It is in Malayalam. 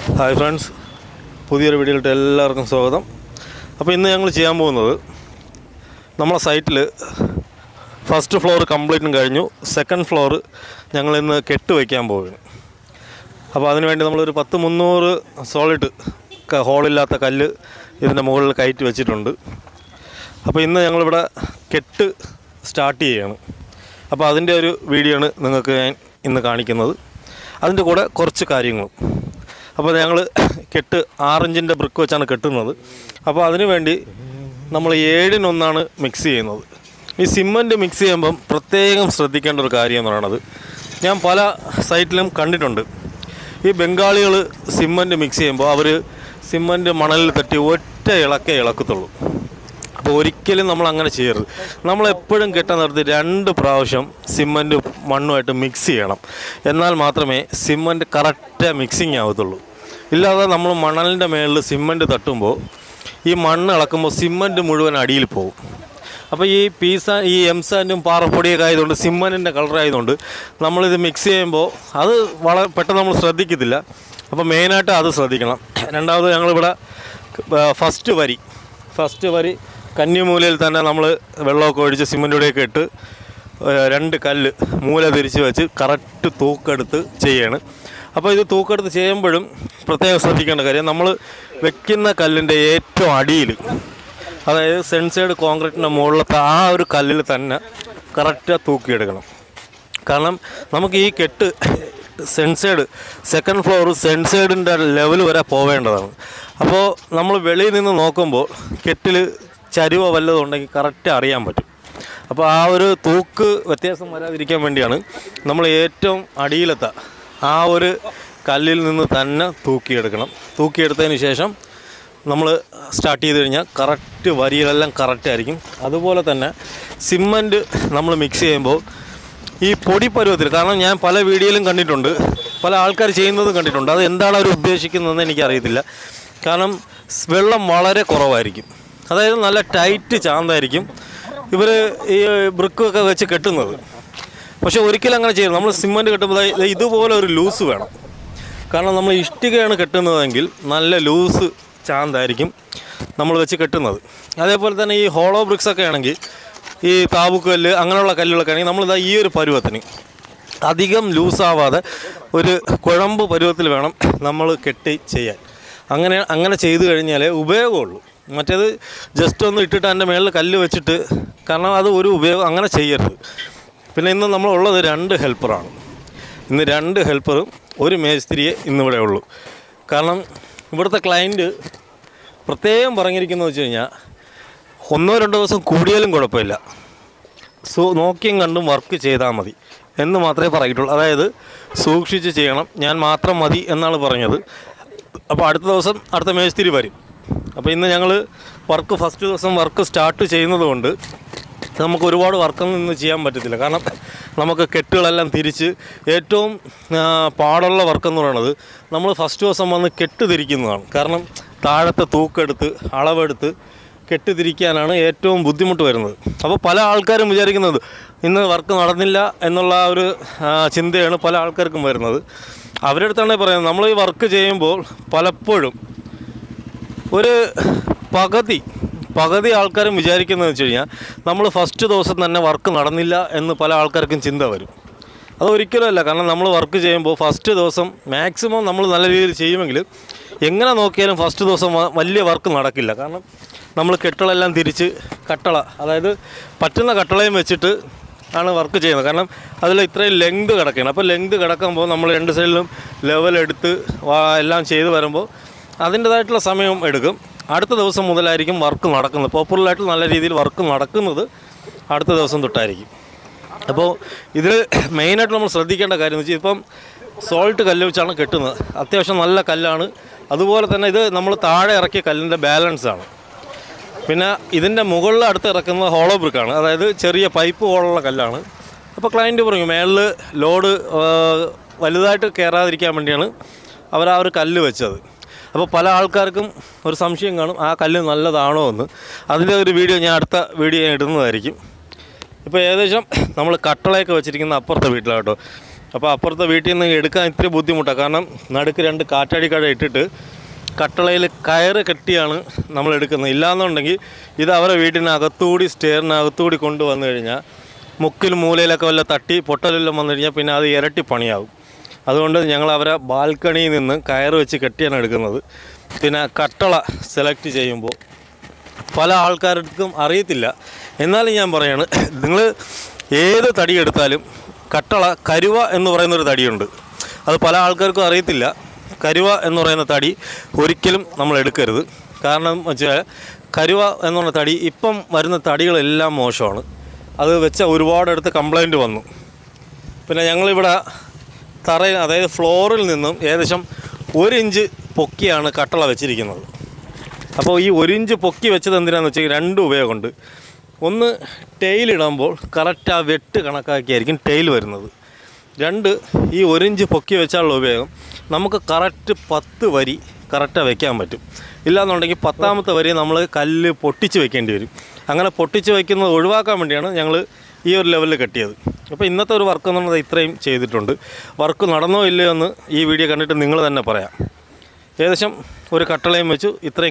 ഹായ് ഫ്രണ്ട്സ് പുതിയൊരു വീഡിയോയിലിട്ട് എല്ലാവർക്കും സ്വാഗതം. അപ്പോൾ ഇന്ന് ഞങ്ങൾ ചെയ്യാൻ പോകുന്നത് നമ്മളെ സൈറ്റിൽ ഫസ്റ്റ് ഫ്ലോർ കംപ്ലീറ്റും കഴിഞ്ഞു. സെക്കൻഡ് ഫ്ലോർ ഞങ്ങൾ ഇന്ന് വയ്ക്കാൻ പോവുകയാണ് അപ്പോൾ അതിനുവേണ്ടി നമ്മളൊരു പത്ത് മുന്നൂറ് സോളിഡ് ഹോളില്ലാത്ത കല്ല് ഇതിന്റെ മുകളിൽ കയറ്റി വെച്ചിട്ടുണ്ട്. അപ്പോൾ ഇന്ന് ഞങ്ങളിവിടെ കെട്ട് സ്റ്റാർട്ട് ചെയ്യുകയാണ് അപ്പോൾ അതിന്റെ ഒരു വീഡിയോ ആണ് നിങ്ങൾക്ക് ഞാൻ ഇന്ന് കാണിക്കുന്നത്. അതിന്റെ കൂടെ കുറച്ച് കാര്യങ്ങളും. അപ്പോൾ ഞങ്ങൾ കെട്ട് ആറിഞ്ചിന്റെ ബ്രിക്ക് വെച്ചാണ് കെട്ടുന്നത്. അപ്പോൾ അതിനു വേണ്ടി നമ്മൾ ഏഴിനൊന്നാണ് മിക്സ് ചെയ്യുന്നത്. ഈ സിമ്മന്റ് മിക്സ് ചെയ്യുമ്പം പ്രത്യേകം ശ്രദ്ധിക്കേണ്ട ഒരു കാര്യം എന്ന് പറയുന്നത് ഞാൻ പല സൈറ്റിലും കണ്ടിട്ടുണ്ട്. ഈ ബംഗാളികൾ സിമ്മന്റ് മിക്സ് ചെയ്യുമ്പോൾ അവർ സിമ്മന്റ് മണലിൽ തട്ടി ഒറ്റ ഇളക്കേ ഇളക്കത്തുള്ളൂ. അപ്പോൾ ഒരിക്കലും നമ്മൾ അങ്ങനെ ചെയ്യരുത്. നമ്മൾ എപ്പോഴും നിർത്തി രണ്ട് പ്രാവശ്യം സിമ്മന്റ് മണ്ണുമായിട്ട് മിക്സ് ചെയ്യണം. എന്നാൽ മാത്രമേ സിമ്മന്റ് കറക്റ്റ് മിക്സിങ് ആവത്തുള്ളൂ. ഇല്ലാതെ നമ്മൾ മണലിന്റെ മേളിൽ സിമ്മന്റ് തട്ടുമ്പോൾ ഈ മണ്ണ് ഇളക്കുമ്പോൾ സിമ്മന്റ് മുഴുവൻ അടിയിൽ പോകും. അപ്പോൾ ഈ പീസ ഈ എം സാൻഡും പാറപ്പൊടിയൊക്കെ ആയതുകൊണ്ട് സിമ്മന്റിന്റെ കളറായതുകൊണ്ട് നമ്മളിത് മിക്സ് ചെയ്യുമ്പോൾ അത് വളരെ പെട്ടെന്ന് നമ്മൾ ശ്രദ്ധിക്കത്തില്ല. അപ്പോൾ മെയിനായിട്ട് അത് ശ്രദ്ധിക്കണം. രണ്ടാമത് ഞങ്ങളിവിടെ ഫസ്റ്റ് വരി. ഫസ്റ്റ് വരി കന്നിമൂലയിൽ തന്നെ നമ്മൾ വെള്ളമൊക്കെ ഒഴിച്ച് സിമന്റൂടെയൊക്കെ ഇട്ട് രണ്ട് കല്ല് മൂല തിരിച്ച് വെച്ച് കറക്റ്റ് തൂക്കെടുത്ത് ചെയ്യാണ്. അപ്പോൾ ഇത് തൂക്കെടുത്ത് ചെയ്യുമ്പോഴും പ്രത്യേകം ശ്രദ്ധിക്കേണ്ട കാര്യം നമ്മൾ വെക്കുന്ന കല്ലിന്റെ ഏറ്റവും അടിയിൽ അതായത് സെൻസേഡ് കോൺക്രീറ്റിന്റെ മുകളിലത്തെ ആ ഒരു കല്ലിൽ തന്നെ കറക്റ്റ് തൂക്കിയെടുക്കണം. കാരണം നമുക്ക് ഈ കെട്ട് സെൻസേഡ് സെക്കൻഡ് ഫ്ലോർ സെൻസേഡിന്റെ ലെവൽ വരെ പോവേണ്ടതാണ്. അപ്പോൾ നമ്മൾ വെളിയിൽ നിന്ന് നോക്കുമ്പോൾ കെട്ടിൽ ചരിവോ വല്ലതും ഉണ്ടെങ്കിൽ കറക്റ്റ് അറിയാൻ പറ്റും. അപ്പോൾ ആ ഒരു തൂക്ക് വ്യത്യാസം വരാതിരിക്കാൻ വേണ്ടിയാണ് നമ്മൾ ഏറ്റവും അടിയിലത്തെ ആ ഒരു കല്ലിൽ നിന്ന് തന്നെ തൂക്കിയെടുക്കണം. തൂക്കിയെടുത്തതിന് ശേഷം നമ്മൾ സ്റ്റാർട്ട് ചെയ്ത് കഴിഞ്ഞാൽ കറക്റ്റ് വരികളെല്ലാം കറക്റ്റ് ആയിരിക്കും. അതുപോലെ തന്നെ സിമ്മന്റ് നമ്മൾ മിക്സ് ചെയ്യുമ്പോൾ ഈ പൊടി പരുവത്തിൽ കാരണം ഞാൻ പല വീഡിയോയിലും കണ്ടിട്ടുണ്ട് പല ആൾക്കാർ ചെയ്യുന്നതും കണ്ടിട്ടുണ്ട്. അത് എന്താണ് അവർ ഉദ്ദേശിക്കുന്നതെന്ന് എനിക്കറിയത്തില്ല. കാരണം വെള്ളം വളരെ കുറവായിരിക്കും. അതായത് നല്ല ടൈറ്റ് ചാന്തായിരിക്കും. ഇവർ ഈ ബ്രിക്കൊക്കെ വെച്ച് കെട്ടുന്നത്. പക്ഷെ ഒരിക്കലും അങ്ങനെ ചെയ്യരുത്. നമ്മൾ സിമന്റ് കെട്ടുമ്പോൾ ഇതുപോലെ ഒരു ലൂസ് വേണം. കാരണം നമ്മൾ ഇഷ്ടികയാണ് കെട്ടുന്നതെങ്കിൽ നല്ല ലൂസ് ചാന്തായിരിക്കും നമ്മൾ വെച്ച് കെട്ടുന്നത്. അതേപോലെ തന്നെ ഈ ഹോളോ ബ്രിക്സ് ഒക്കെ ആണെങ്കിൽ ഈ താബുക്കല്ല് അങ്ങനെയുള്ള കല്ലുകളൊക്കെ ആണെങ്കിൽ നമ്മളിതാ ഈ ഒരു പരുവത്തിന് അധികം ലൂസാവാതെ ഒരു കുഴമ്പ് പരുവത്തിൽ വേണം നമ്മൾ കെട്ടി ചെയ്യാൻ. അങ്ങനെ അങ്ങനെ ചെയ്തു കഴിഞ്ഞാലേ ഉപയോഗമുള്ളൂ. മറ്റേത് ജസ്റ്റ് ഒന്ന് ഇട്ടിട്ട് അതിന്റെ മേളിൽ കല്ല് വെച്ചിട്ട് കാരണം അത് ഒരു ഉപയോഗം അങ്ങനെ ചെയ്യരുത്. പിന്നെ ഇന്ന് നമ്മളുള്ളത് രണ്ട് ഹെൽപ്പറാണ്. ഇന്ന് രണ്ട് ഹെൽപ്പറും ഒരു മേസ്തിരിയെ ഇന്നിവിടെ ഉള്ളൂ. കാരണം ഇവിടുത്തെ ക്ലയന്റ് പ്രത്യേകം പറഞ്ഞിരിക്കുന്നത് വെച്ച് കഴിഞ്ഞാൽ ഒന്നോ രണ്ടോ ദിവസം കൂടിയാലും കുഴപ്പമില്ല. സോ നോക്കിയും കണ്ടും വർക്ക് ചെയ്താൽ മതി എന്ന് മാത്രമേ പറഞ്ഞിട്ടുള്ളൂ അതായത് സൂക്ഷിച്ച് ചെയ്യണം ഞാൻ മാത്രം മതി എന്നാണ് പറഞ്ഞത്. അപ്പോൾ അടുത്ത ദിവസം അടുത്ത മേസ്തിരി വരും. അപ്പോൾ ഇന്ന് ഞങ്ങൾ വർക്ക് ഫസ്റ്റ് ദിവസം വർക്ക് സ്റ്റാർട്ട് ചെയ്യുന്നതുകൊണ്ട് നമുക്ക് ഒരുപാട് വർക്കൊന്നും ഇന്ന് ചെയ്യാൻ പറ്റത്തില്ല. കാരണം നമുക്ക് കെട്ടുകളെല്ലാം തിരിച്ച് ഏറ്റവും പാടുള്ള വർക്ക് എന്ന് പറയുന്നത് നമ്മൾ ഫസ്റ്റ് ദിവസം വന്ന് കെട്ട് തിരിക്കുന്നതാണ്. കാരണം താഴത്തെ തൂക്കെടുത്ത് അളവെടുത്ത് കെട്ട് തിരിക്കാനാണ് ഏറ്റവും ബുദ്ധിമുട്ട് വരുന്നത്. അപ്പോൾ പല ആൾക്കാരും വിചാരിക്കുന്നത് ഇന്ന് വർക്ക് നടന്നില്ല എന്നുള്ള ഒരു ചിന്തയാണ് പല ആൾക്കാർക്കും വരുന്നത്. അവരുടെ അടുത്താണ് പറയുന്നത് നമ്മൾ ഈ വർക്ക് ചെയ്യുമ്പോൾ പലപ്പോഴും ഒരു പകുതി പകുതി ആൾക്കാരും വിചാരിക്കുന്നത് വെച്ച് കഴിഞ്ഞാൽ നമ്മൾ ഫസ്റ്റ് ദിവസം തന്നെ വർക്ക് നടന്നില്ല എന്ന് പല ആൾക്കാർക്കും ചിന്ത വരും. അത് ഒരിക്കലുമല്ല കാരണം നമ്മൾ വർക്ക് ചെയ്യുമ്പോൾ ഫസ്റ്റ് ദിവസം മാക്സിമം നമ്മൾ നല്ല രീതിയിൽ ചെയ്യുമെങ്കിൽ എങ്ങനെ നോക്കിയാലും ഫസ്റ്റ് ദിവസം വലിയ വർക്ക് നടക്കില്ല. കാരണം നമ്മൾ കെട്ടളെല്ലാം തിരിച്ച് കട്ടള അതായത് പറ്റുന്ന കട്ടളയും വെച്ചിട്ട് ആണ് വർക്ക് ചെയ്യുന്നത്. കാരണം അതിൽ ഇത്രയും ലെങ്ത് കിടക്കുകയാണ് അപ്പോൾ ലെങ്ത് കിടക്കുമ്പോൾ നമ്മൾ രണ്ട് സൈഡിലും ലെവൽ എടുത്ത് എല്ലാം ചെയ്ത് വരുമ്പോൾ അതിന്റേതായിട്ടുള്ള സമയം എടുക്കും. അടുത്ത ദിവസം മുതലായിരിക്കും വർക്ക് നടക്കുന്നത്. പോപ്പുലറായിട്ട് നല്ല രീതിയിൽ വർക്ക് നടക്കുന്നത് അടുത്ത ദിവസം തൊട്ടായിരിക്കും. അപ്പോൾ ഇതിൽ മെയിനായിട്ട് നമ്മൾ ശ്രദ്ധിക്കേണ്ട കാര്യം എന്ന് വെച്ചാൽ ഇപ്പം സോൾട്ട് കല്ല് വെച്ചാണ് കെട്ടുന്നത്. അത്യാവശ്യം നല്ല കല്ലാണ്. അതുപോലെ തന്നെ ഇത് നമ്മൾ താഴെ ഇറക്കിയ കല്ലിന്റെ ബാലൻസ് ആണ്. പിന്നെ ഇതിന്റെ മുകളിൽ അടുത്ത് ഇറക്കുന്നത് ഹോളോ ബ്രിക്കാണ് അതായത് ചെറിയ പൈപ്പ് പോലുള്ള കല്ലാണ്. അപ്പോൾ ക്ലയന്റ് പറഞ്ഞു മേളിൽ ലോഡ് വലുതായിട്ട് കയറാതിരിക്കാൻ വേണ്ടിയാണ് അവർ ആ ഒരു കല്ല് വെച്ചത്. അപ്പോൾ പല ആൾക്കാർക്കും ഒരു സംശയം കാണും ആ കല്ല് നല്ലതാണോ എന്ന്. അതിന്റെ ഒരു വീഡിയോ ഞാൻ അടുത്ത വീഡിയോ ഞാൻ ഇടുന്നതായിരിക്കും. ഇപ്പോൾ ഏകദേശം നമ്മൾ കട്ടളയൊക്കെ വെച്ചിരിക്കുന്ന അപ്പുറത്തെ വീട്ടിലാട്ടോ. അപ്പോൾ അപ്പുറത്തെ വീട്ടിൽ നിന്ന് എടുക്കാൻ ഇത്തിരി ബുദ്ധിമുട്ടാണ്. കാരണം നടുക്ക് രണ്ട് കാറ്റാടിക്കട ഇട്ടിട്ട് കട്ടളയിൽ കയറ് കെട്ടിയാണ് നമ്മൾ എടുക്കുന്നത്. ഇല്ലാന്നുണ്ടെങ്കിൽ ഇത് അവരെ വീട്ടിനകത്തുകൂടി സ്റ്റെയറിനകത്തുകൂടി കൊണ്ടുവന്നു കഴിഞ്ഞാൽ മുക്കിൽ മൂലയിലൊക്കെ വല്ല തട്ടി പൊട്ടലെല്ലാം വന്നു കഴിഞ്ഞാൽ പിന്നെ അത് ഇരട്ടി പണിയാവും. അതുകൊണ്ട് ഞങ്ങൾ അവരെ ബാൽക്കണിയിൽ നിന്ന് കയർ വെച്ച് കെട്ടിയാണ് എടുക്കുന്നത്. പിന്നെ കട്ടള സെലക്ട് ചെയ്യുമ്പോൾ പല ആൾക്കാർക്കും അറിയത്തില്ല. എന്നാലും ഞാൻ പറയാണ് നിങ്ങൾ ഏത് തടി എടുത്താലും കട്ടള കരുവ എന്ന് പറയുന്നൊരു തടിയുണ്ട്. അത് പല ആൾക്കാർക്കും അറിയത്തില്ല. കരുവ എന്ന് പറയുന്ന തടി ഒരിക്കലും നമ്മൾ എടുക്കരുത്. കാരണം വെച്ചാൽ കരുവ എന്ന് പറയുന്ന തടി ഇപ്പം വരുന്ന തടികളെല്ലാം മോശമാണ്. അത് വെച്ച ഒരുപാടടുത്ത് കംപ്ലൈന്റ് വന്നു. പിന്നെ ഞങ്ങളിവിടെ തറ അതായത് ഫ്ലോറിൽ നിന്നും ഏകദേശം ഒരു ഇഞ്ച് പൊക്കിയാണ് കട്ടള വെച്ചിരിക്കുന്നത്. അപ്പോൾ ഈ ഒരു ഇഞ്ച് പൊക്കി വെച്ചത് എന്തിനാന്ന് വെച്ചാൽ രണ്ട് ഉപയോഗമുണ്ട്. ഒന്ന് ടെയിലിടുമ്പോൾ കറക്റ്റ് ആ വെട്ട് കണക്കാക്കിയായിരിക്കും ടെയിൽ വരുന്നത്. രണ്ട് ഈ ഒരു ഇഞ്ച് പൊക്കി വെച്ചാലുള്ള ഉപയോഗം നമുക്ക് കറക്റ്റ് പത്ത് വരി കറക്റ്റാണ് വെക്കാൻ പറ്റും. ഇല്ലാന്നുണ്ടെങ്കിൽ പത്താമത്തെ വരി നമ്മൾ കല്ല് പൊട്ടിച്ച് വെക്കേണ്ടി വരും. അങ്ങനെ പൊട്ടിച്ച് വെക്കുന്നത് ഒഴിവാക്കാൻ വേണ്ടിയാണ് ഞങ്ങൾ ഈ ഒരു ലെവലിൽ കെട്ടിയത്. അപ്പോൾ ഇന്നത്തെ ഒരു വർക്ക് എന്നുള്ളത് ഇത്രയും ചെയ്തിട്ടുണ്ട്. വർക്ക് നടന്നോ ഇല്ലയോ എന്ന് ഈ വീഡിയോ കണ്ടിട്ട് നിങ്ങൾ തന്നെ പറയാം. ഏകദേശം ഒരു കട്ടളയും വെച്ചു ഇത്രയും